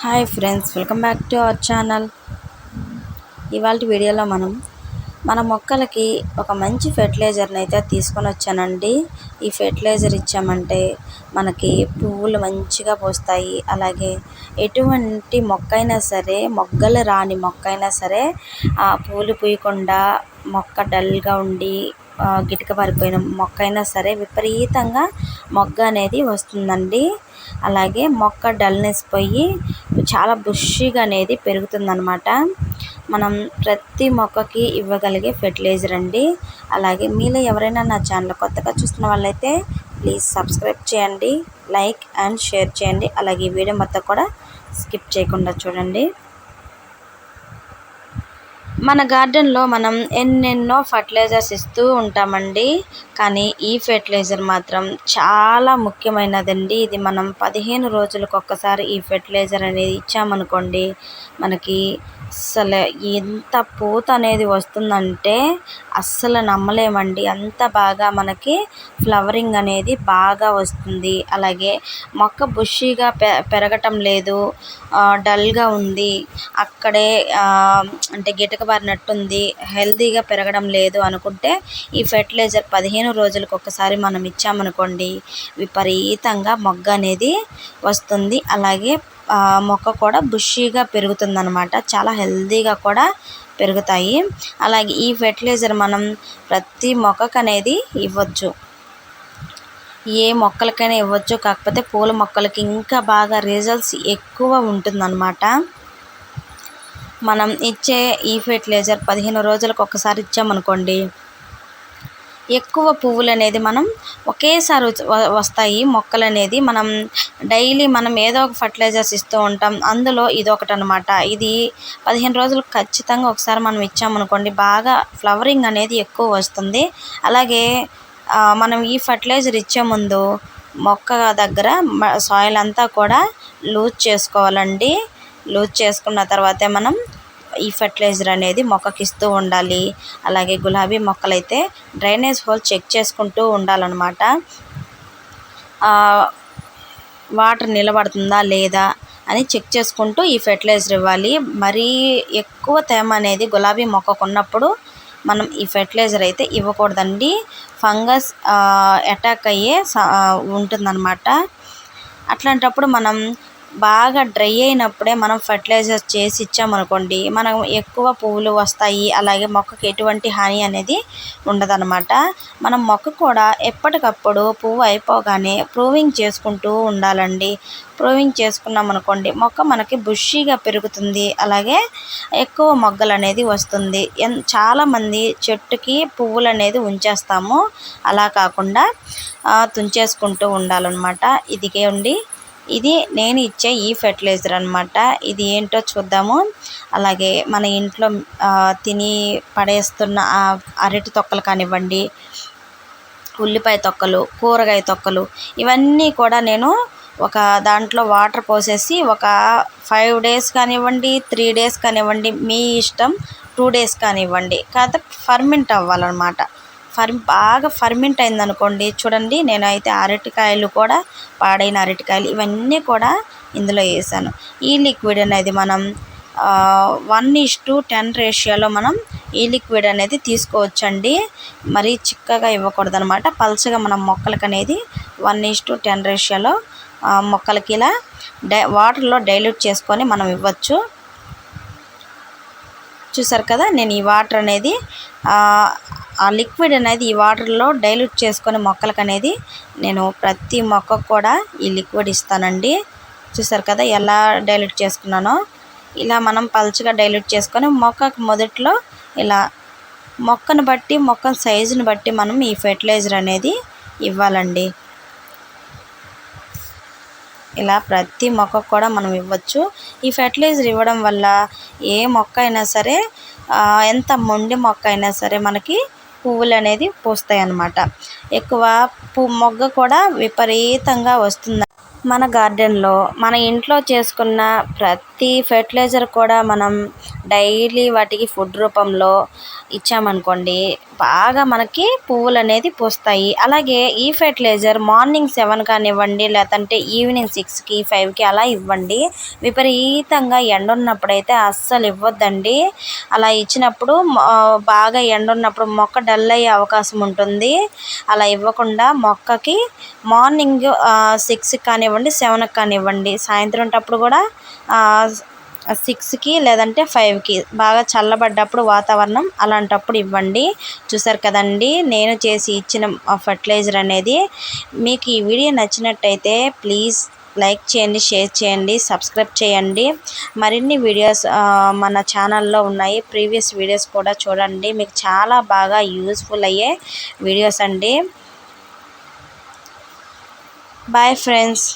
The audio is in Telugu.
Hi friends welcome back to our channel. ఇవాళ వీడియోలో మనం మన మొక్కలకి ఒక మంచి ఫెర్టిలైజర్ని అయితే తీసుకొని వచ్చానండి. ఈ ఫెర్టిలైజర్ ఇచ్చామంటే మనకి పువ్వులు మంచిగా పోస్తాయి. అలాగే ఎటువంటి మొక్క అయినా సరే మొగ్గలు రాని మొక్క అయినా సరే ఆ పూలు పూయకుండా మొక్క డల్గా ఉండి గిటక పారిపోయిన మొక్క అయినా సరే విపరీతంగా మొగ్గ అనేది వస్తుందండి. అలాగే మొక్క డల్నెస్ పోయి చాలా బుష్గా అనేది పెరుగుతుందన్నమాట. మనం ప్రతి మొక్కకి ఇవ్వగలిగే ఫెర్టిలైజర్ అండి. అలాగే మీలో ఎవరైనా నా ఛానల్ కొత్తగా చూస్తున్న వాళ్ళైతే ప్లీజ్ సబ్స్క్రైబ్ చేయండి లైక్ అండ్ షేర్ చేయండి. అలాగే ఈ వీడియో మొత్తం కూడా స్కిప్ చేయకుండా చూడండి. మన గార్డెన్లో మనం ఎన్నెన్నో ఫర్టిలైజర్స్ ఇస్తూ ఉంటామండి. కానీ ఈ ఫెర్టిలైజర్ మాత్రం చాలా ముఖ్యమైనదండి. ఇది మనం పదిహేను రోజులకు ఒక్కసారి ఈ ఫెర్టిలైజర్ అనేది ఇచ్చామనుకోండి మనకి అసలు ఎంత పూత అనేది వస్తుందంటే అస్సలు నమ్మలేమండి. అంత బాగా మనకి ఫ్లవరింగ్ అనేది బాగా వస్తుంది. అలాగే మొక్క బుషీగా పె పెరగటం లేదు. డల్గా ఉంది. అక్కడే అంటే గిటకబారినట్టుంది హెల్తీగా పెరగడం లేదు అనుకుంటే ఈ ఫెర్టిలైజర్ పదిహేను రోజులకు ఒకసారి మనం ఇచ్చామనుకోండి విపరీతంగా మొగ్గ అనేది వస్తుంది. అలాగే మొక్క కూడా బుషీగా పెరుగుతుందన్నమాట చాలా హెల్తీగా కూడా పెరుగుతాయి. అలాగే ఈ ఫెర్టిలైజర్ మనం ప్రతి మొక్కకు అనేది ఇవ్వచ్చు. ఏ మొక్కలకైనా ఇవ్వచ్చు. కాకపోతే పూల మొక్కలకి ఇంకా బాగా రిజల్ట్స్ ఎక్కువ ఉంటుందన్నమాట. మనం ఇచ్చే ఈ ఫెర్టిలైజర్ పదిహేను రోజులకు ఒకసారి ఇచ్చామనుకోండి ఎక్కువ పువ్వులు అనేది మనం ఒకేసారి వ- వస్తాయి. మొక్కలు అనేది మనం డైలీ మనం ఏదో ఒక ఫర్టిలైజర్స్ ఇస్తూ ఉంటాం. అందులో ఇది ఒకటి అనమాట ఇది పదిహేను రోజులు ఖచ్చితంగా ఒకసారి మనం ఇచ్చామనుకోండి బాగా ఫ్లవరింగ్ అనేది ఎక్కువ వస్తుంది. అలాగే మనం ఈ ఫర్టిలైజర్ ఇచ్చే ముందు మొక్క దగ్గర సాయిల్ అంతా కూడా లూజ్ చేసుకోవాలండి. లూజ్ చేసుకున్న తర్వాతే మనం ఈ ఫర్టిలైజర్ అనేది మొక్కకి ఇస్తూ ఉండాలి. అలాగే గులాబీ మొక్కలైతే డ్రైనేజ్ హోల్ చెక్ చేసుకుంటూ ఉండాలన్నమాట. వాటర్ నిలబడుతుందా లేదా అని చెక్ చేసుకుంటూ ఈ ఫెర్టిలైజర్ ఇవ్వాలి. మరీ ఎక్కువ తేమ అనేది గులాబీ మొక్కకు ఉన్నప్పుడు మనం ఈ ఫెర్టిలైజర్ అయితే ఇవ్వకూడదండి. ఫంగస్ అటాక్ అయ్యే ఉంటుందన్నమాట. అట్లాంటప్పుడు మనం బాగా డ్రై అయినప్పుడే మనం ఫర్టిలైజర్ చేసి ఇచ్చామనుకోండి మనం ఎక్కువ పువ్వులు వస్తాయి అలాగే మొక్కకి ఎటువంటి హాని అనేది ఉండదన్నమాట. మనం మొక్క కూడా ఎప్పటికప్పుడు పువ్వు అయిపోగానే ప్రూవింగ్ చేసుకుంటూ ఉండాలండి. ప్రూవింగ్ చేసుకున్నాం అనుకోండి మొక్క మనకి బుషీగా పెరుగుతుంది అలాగే ఎక్కువ మొగ్గలు అనేది వస్తుంది. ఎన్ చాలామంది చెట్టుకి పువ్వులు అనేది ఉంచేస్తాము. అలా కాకుండా తుంచేసుకుంటూ ఉండాలన్నమాట. ఇదిగే ఉండి ఇది నేను ఇచ్చే ఈ ఫెర్టిలైజర్ అనమాట ఇది ఏంటో చూద్దాము. అలాగే మన ఇంట్లో తిని పడేస్తున్న అరటి తొక్కలు కానివ్వండి ఉల్లిపాయ తొక్కలు కూరగాయ తొక్కలు ఇవన్నీ కూడా నేను ఒక దాంట్లో వాటర్ పోసేసి ఒక ఫైవ్ డేస్ కానివ్వండి త్రీ డేస్ కానివ్వండి మీ ఇష్టం టూ డేస్ కానివ్వండి కాకపోతే ఫర్మెంట్ అవ్వాలన్నమాట. ఫర్ బాగా ఫర్మెంట్ అయిందనుకోండి చూడండి నేనైతే అరటికాయలు కూడా పాడైన అరటికాయలు ఇవన్నీ కూడా ఇందులో వేసాను. ఈ లిక్విడ్ అనేది మనం వన్ ఇస్ టు టెన్ రేషియోలో మనం ఈ లిక్విడ్ అనేది తీసుకోవచ్చండి. మరీ చిక్కగా ఇవ్వకూడదు అనమాట పల్చగా మనం మొక్కలకి అనేది వన్ ఇస్ టు టెన్ రేషియోలో మొక్కలకి ఇలా డై వాటర్లో డైల్యూట్ చేసుకొని మనం ఇవ్వచ్చు. చూసారు కదా నేను ఈ వాటర్ అనేది ఆ, లిక్విడ్ అనేది ఈ వాటర్లో డైల్యూట్ చేసుకొని మొక్కలకు అనేది నేను ప్రతి మొక్కకు కూడా ఈ లిక్విడ్ ఇస్తానండి. చూసారు కదా ఎలా డైల్యూట్ చేసుకున్నానో? ఇలా మనం పల్చగా డైల్యూట్ చేసుకొని మొక్కకు మొదట్లో ఇలా మొక్కను బట్టి మొక్క సైజుని బట్టి మనం ఈ ఫెర్టిలైజర్ అనేది ఇవ్వాలండి. ఇలా ప్రతి మొక్కకు కూడా మనం ఇవ్వచ్చు. ఈ ఫెర్టిలైజర్ ఇవ్వడం వల్ల ఏ మొక్క అయినా సరే ఎంత మొండి మొక్క అయినా సరే మనకి పువ్వులు అనేది పూస్తాయి అన్నమాట ఎక్కువ పువ్వు మొగ్గ కూడా విపరీతంగా వస్తుంది. మన గార్డెన్లో మన ఇంట్లో చేసుకున్న ప్రతి ఫెర్టిలైజర్ కూడా మనం డైలీ వాటికి ఫుడ్ రూపంలో ఇచ్చామనుకోండి బాగా మనకి పువ్వులు అనేది పూస్తాయి. అలాగే ఈ ఫెర్టిలైజర్ మార్నింగ్ సెవెన్ కానివ్వండి లేదంటే ఈవినింగ్ సిక్స్కి ఫైవ్కి అలా ఇవ్వండి. విపరీతంగా ఎండ ఉన్నప్పుడైతే అస్సలు ఇవ్వద్దండి. అలా ఇచ్చినప్పుడు బాగా ఎండ ఉన్నప్పుడు మొక్క డల్ అయ్యే అవకాశం ఉంటుంది. అలా ఇవ్వకుండా మొక్కకి మార్నింగ్ సిక్స్కి కానివ్వండి సెవెన్కి కానివ్వండి సాయంత్రం అప్పుడు కూడా సిక్స్కి లేదంటే ఫైవ్కి బాగా చల్లబడ్డప్పుడు వాతావరణం అలాంటప్పుడు ఇవ్వండి. చూసారు కదండి నేను చేసి ఇచ్చిన ఫర్టిలైజర్ అనేది మీకు ఈ వీడియో నచ్చినట్టయితే ప్లీజ్ లైక్ చేయండి షేర్ చేయండి సబ్స్క్రైబ్ చేయండి. మరిన్ని వీడియోస్ మన ఛానల్లో ఉన్నాయి. ప్రీవియస్ వీడియోస్ కూడా చూడండి. మీకు చాలా బాగా యూస్ఫుల్ అయ్యే వీడియోస్ అండి. Bye friends.